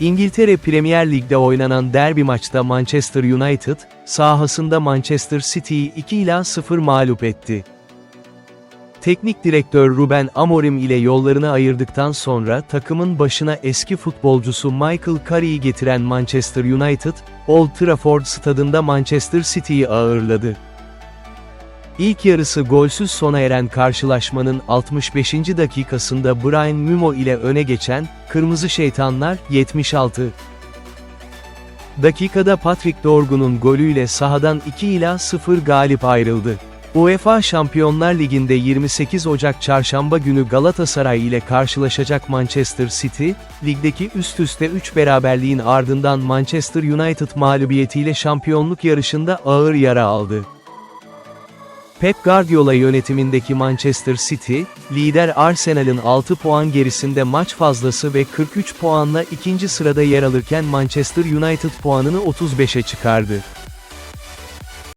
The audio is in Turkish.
İngiltere Premier Lig'de oynanan derbi maçta Manchester United, sahasında Manchester City'yi 2 ila 0 mağlup etti. Teknik direktör Ruben Amorim ile yollarını ayırdıktan sonra takımın başına eski futbolcusu Michael Carey'i getiren Manchester United, Old Trafford stadında Manchester City'yi ağırladı. İlk yarısı golsüz sona eren karşılaşmanın 65. dakikasında Brian Mumo ile öne geçen, Kırmızı Şeytanlar, 76. Dakikada Patrick Dorgu'nun golüyle sahadan 2 ila 0 galip ayrıldı. UEFA Şampiyonlar Ligi'nde 28 Ocak çarşamba günü Galatasaray ile karşılaşacak Manchester City, ligdeki üst üste 3 beraberliğin ardından Manchester United mağlubiyetiyle şampiyonluk yarışında ağır yara aldı. Pep Guardiola yönetimindeki Manchester City, lider Arsenal'ın 6 puan gerisinde maç fazlası ve 43 puanla ikinci sırada yer alırken Manchester United puanını 35'e çıkardı.